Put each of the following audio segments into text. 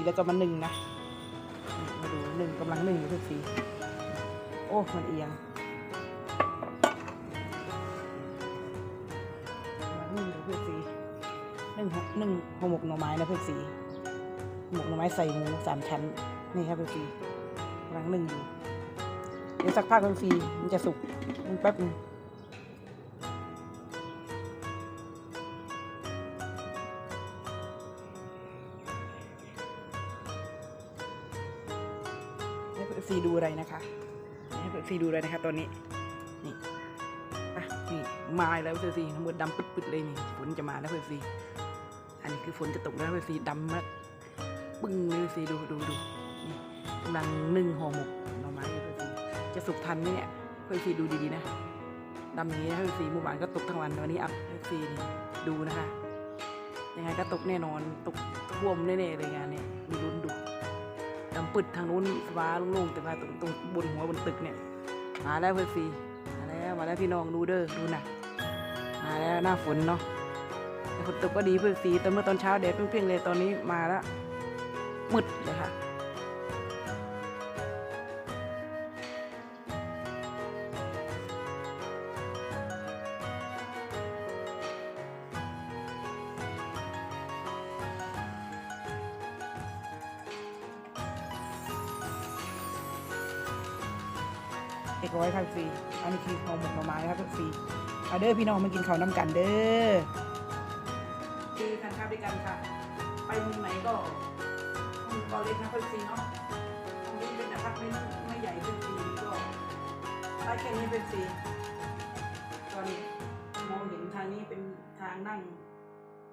ซีแล้วก็มาหนึ่งนะมาดูหนึ่งกำลังหนึ่งอยู่เพื่อนซีโอ้ มันเอียงหนึ่งอยู่เพื่อนซีหนึ่งหนึ่งหมกหน่อไม้นะเพื่อนซีหมกหน่อไม้ใส่หมูสามชั้นนี่ครับเพื่อนซีกำลังหนึ่งอยู่เดี๋ยวสักพักเพื่อนซีมันจะสุกมันแป๊บนึง เอฟซีดูอะไรนะคะให้เอฟซีดูอะไรนะคะตอนนี้นี่อะนี่มาแล้วเพื่อนซีทั้งหมดดำปึ๊ดๆเลยนี่ฝนจะมาแล้วเพื่อนซีอันนี้คือฝนจะตกแล้วเพื่อนซีดำมากปึ้งเลยเอฟซีดูดูดูนี่กำลังนึ่งห่อหมกหน่อไม้เพื่อนซีจะสุกทันไหมเนี่ยเพื่อนซีดูดีๆนะดำนี้นะเพื่อนซีเมื่อวานก็ตกทั้งวันวันนี้อัพเพื่อนซีนี่ดูนะคะยังไงก็ตกแน่นอนตกท่วมแน่ๆเลยงานเนี่ยดูรุนดูำปึดทางนู้นฟ้าโล่งๆแต่ว่าตรงตรงบนหัวบนตึกเนี่ย มาแล้วเพื่อนซีมาแล้วมาแล้วพี่น้องดูเด้อดูนะมาแล้วหน้าฝนเนาะฝนตกก็ดีเพื่อนซีแต่เมื่อตอนเช้าแดดเปรี้ยงๆเลยตอนนี้มาแล้วมืดเลยค่ะ เอกร้อยครับฟรีอันนี้คือห่อหมกหน่อไม้ครับเพื่อนซีเอาเด้อพี่น้องมากินข้าวน้ำกันเด้อคือทานข้าวด้วยกันค่ะ ไปมุมไหนก็ห้องก็เล็กนะเพื่อนซีเนาะห้องนี้เป็นอพาร์ตเมนต์ไม่ใหญ่เพื่อนซีก็ได้แค่นี้เพื่อนซีตอนนี้มองเห็นทางนี้เป็นทางนั่ง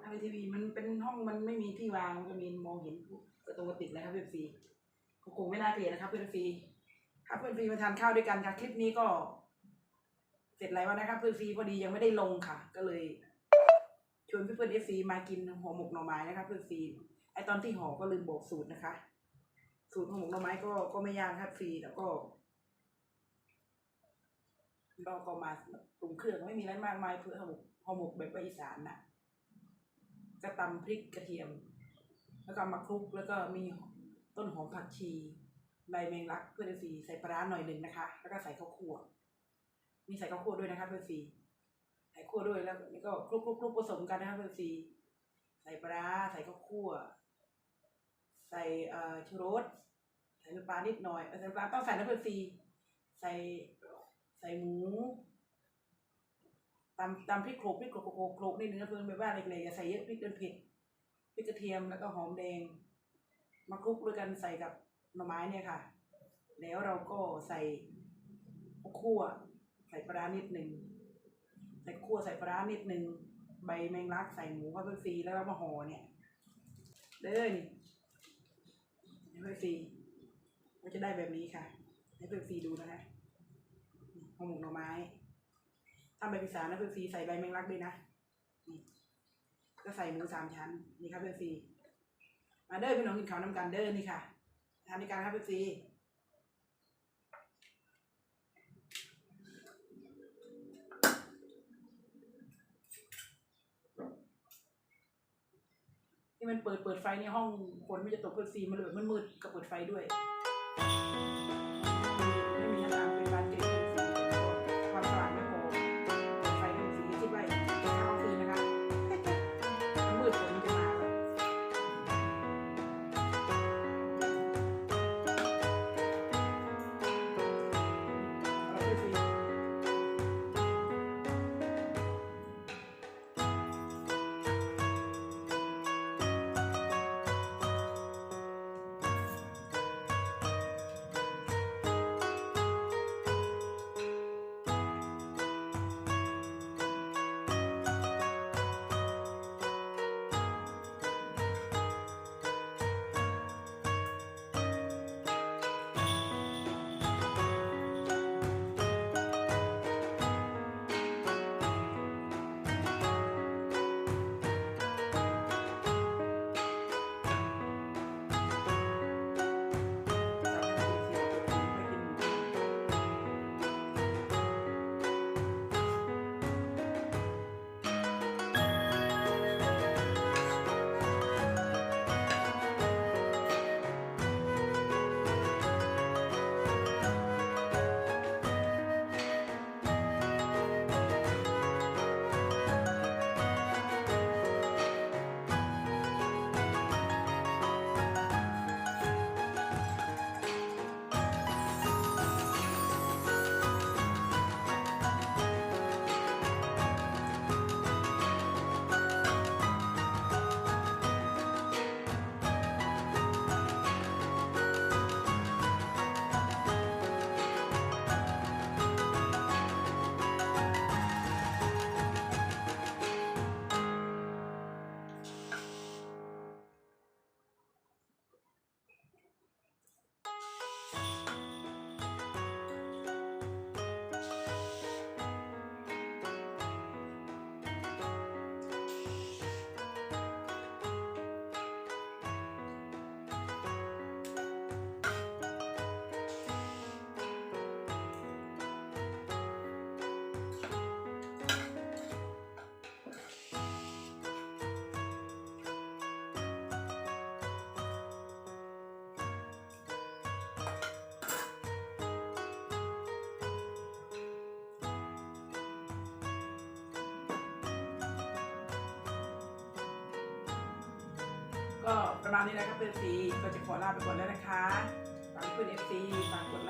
ทางทีวีมันเป็นห้องมันไม่มีที่วางมันก็มีมองเห็นประตูติดแล้วครับเพื่อนซีคงไม่น่าเกลียดนะครับเพื่อนซี ครับเพื่อนซีมาทานข้าวด้วยกันค่ะ คลิปนี้ก็ เสร็จแล้วนะครับเพื่อนซีพอดียังไม่ได้ลงค่ะ ก็เลยชวนเพื่อนเอฟซีมากินห่อหมกหน่อไม้นะคะเพื่อนซีไอตอนที่ห่อก็ลืมบอกสูตรนะคะ สูตรห่อหมกหน่อไม้ก็ก็ไม่ยากครับฟรีแล้วก็เราก็มาปรุงเครื่องไม่มีอะไรมากมายเพื่อห่อหมกห่อหมกแบบอีสานน่ะก็ตำพริกกระเทียม แล้วก็มาคลุกแล้วก็มีต้นหอมผักชี ใบแมงลักเพื่อนเอฟซีใส่ปลาร้าหน่อยหนึ่งนะคะ แล้วก็ใส่ข้าวคั่วมีใส่ข้าวคั่วด้วยนะคะเพื่อนซีใส่คั่วด้วยแล้วนี่ก็คลุกคลุกคลุกผสมกันนะครับเพื่อนซีใส่ปลาร้าใส่ข้าวคั่ว ใส่เอ่อชูรสใส่น้ำปลานิดหน่อยใส่น้ำปลาต้องใส่นะเพื่อนซีใส่ใส่หมูตำตำพริกโขลกพริกโขลกโขลกนิดนึงนะเพื่อนแบบว่าเล็กๆอย่าใส่เยอะพริกเดินเผ็ดพริกกระเทียมแล้วก็หอมแดง มาคลุกด้วยกันใส่กับ หน่อไม้เนี่ยค่ะ แล้วเราก็ใส่ข้าวคั่วใส่ปลานิดหนึ่งใส่คั่วใส่ปลานิดหนึ่งใบแมงลักใส่หมูข้าวเปฟรีแล้วมาห่อเนี่ยเด้อนี่ให้เพื่อนฟรีก็จะได้แบบนี้ค่ะให้เพื่อนฟรีดูนะคะห่อหมกหน่อไม้ถ้าใบพิสานนะเพื่อนฟรีใส่ใบแมงลักด้วยนะก็ใส่หมูสามชั้นนี่ครับเพื่อนฟรีมาเด้อพี่น้องกินข้าวน้ำกันเด้อนี่ค่ะ ทำในการครับเพื่อนฟรีที่มันเปิดเปิดไฟในห้องฝนมันจะตกเปิดซีมันเลยมันมืดกับเปิดไฟด้วย ก็ประมาณนี้แหละครับเอฟซีก็จะขอลาไปก่อนแล้วนะคะฝากเพื่อนเอฟซีฝากกด